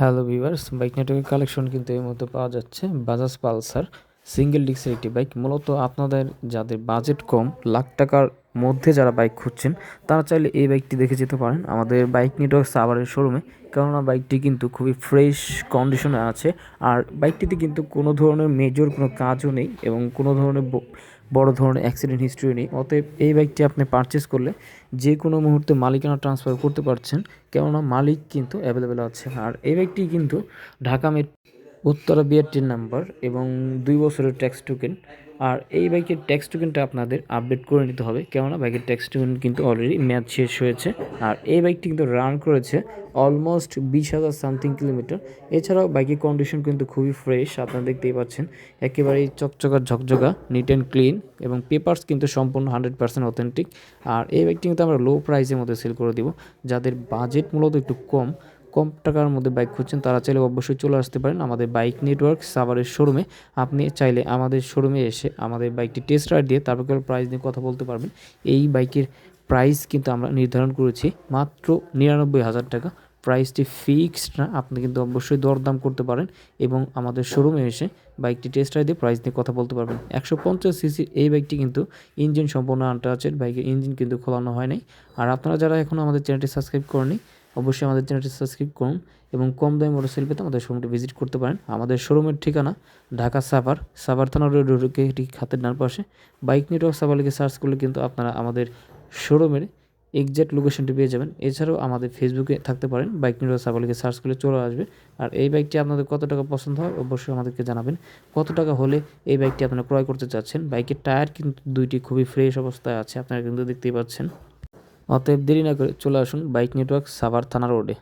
Hello viewers bike network collection কিন্তু এই মতো পাওয়া যাচ্ছে বাজাজ পালসার সিঙ্গেল ডিস্কের একটি বাইক। মূলত আপনাদের যাদের বাজেট কম, লাখ টাকার মধ্যে যারা বাইক খুঁজছেন, তারা চাইলে এই বাইকটি দেখে যেতে পারেন। আমাদের বাইক নেটওয়ার্ক সাভারের শোরুমে কেননা বাইকটি কিন্তু খুবই ফ্রেশ কন্ডিশনে আছে। আর বাইকটিতে কিন্তু কোনো ধরনের মেজর কোনো কাজও নেই এবং কোনো ধরনের বড় ধরনের অ্যাক্সিডেন্ট হিস্ট্রিও নেই। অতএব এই বাইকটি আপনি পারচেস করলে যে কোনো মুহূর্তে মালিকানা ট্রান্সফার করতে পারছেন। কেননা মালিক কিন্তু অ্যাভেলেবেল আছে। আর এই বাইকটি কিন্তু ঢাকা মেট উত্তরা বিআরটির নাম্বার এবং দুই বছরের ট্যাক্স টোকেন আর এই বাইকের ট্যাক্স টোকেনটা আপনাদের আপডেট করে নিতে হবে। কেননা বাইকের ট্যাক্স টোকেন কিন্তু অলরেডি ম্যাচ শেষ হয়েছে। আর এই বাইকটি কিন্তু রান করেছে অলমোস্ট বিশ হাজার সামথিং কিলোমিটার এছাড়াও বাইকের কন্ডিশন কিন্তু খুবই ফ্রেশ আপনারা দেখতেই পাচ্ছেন। একেবারেই চকচকা, ঝকঝকা নিট অ্যান্ড ক্লিন এবং পেপার্স কিন্তু সম্পূর্ণ হান্ড্রেড পার্সেন্ট অথেন্টিক আর এই বাইকটি কিন্তু আমরা লো প্রাইসের মধ্যে সেল করে দিব। যাদের বাজেট মূলত একটু কম কম টাকার মধ্যে বাইক খুঁজছেন, তারা চাইলে অবশ্যই চলে আসতে পারেন আমাদের বাইক নেটওয়ার্ক সাভারের শোরুমে আপনি চাইলে আমাদের শোরুমে এসে আমাদের বাইকটি টেস্ট রাইড দিয়ে তারপর কেবল প্রাইস নিয়ে কথা বলতে পারবেন। এই বাইকের প্রাইস কিন্তু আমরা নির্ধারণ করেছি মাত্র নিরানব্বই হাজার টাকা। প্রাইসটি ফিক্সড না, আপনি কিন্তু অবশ্যই দরদাম করতে পারেন এবং আমাদের শোরুমে এসে বাইকটি টেস্ট রাইড দিয়ে প্রাইস নিয়ে কথা বলতে পারবেন। একশো পঞ্চাশ সিসির এই বাইকটি কিন্তু ইঞ্জিন সম্পূর্ণ আনটাচের বাইকের ইঞ্জিন কিন্তু খোলানো হয় নাই। আর আপনারা যারা এখনও আমাদের চ্যানেলটি সাবস্ক্রাইব করেনি অবশ্যই আমাদের চ্যানেলটি সাবস্ক্রাইব করুন এবং কম দামে মোটরসাইকেল পেতে আমাদের শোরুমটি ভিজিট করতে পারেন। আমাদের শোরুমের ঠিকানা ঢাকা সাভার সাভার থানা রোড ঢুকে এটি খাতের ডান পাশে। বাইক নেটওয়ার্ক সাভার লিখে সার্চ করলে কিন্তু আপনারা আমাদের শোরুমের এক্সাক্ট লোকেশনটি পেয়ে যাবেন। এছাড়াও আমাদের ফেসবুকে থাকতে পারেন। বাইক সাভার লিখে সার্চ করলে চলে আসবে। আর এই বাইকটি আপনাদের কত টাকা পছন্দ হয় অবশ্যই আমাদেরকে জানাবেন। কত টাকা হলে এই বাইকটি আপনারা ক্রয় করতে চাচ্ছেন? বাইকের টায়ার কিন্তু দুইটি খুবই ফ্রেশ অবস্থায় আছে, আপনারা কিন্তু দেখতেই পাচ্ছেন। অতএব দেরি না করে চলে আসুন বাইক নেটওয়ার্ক সাভার থানা রোডে।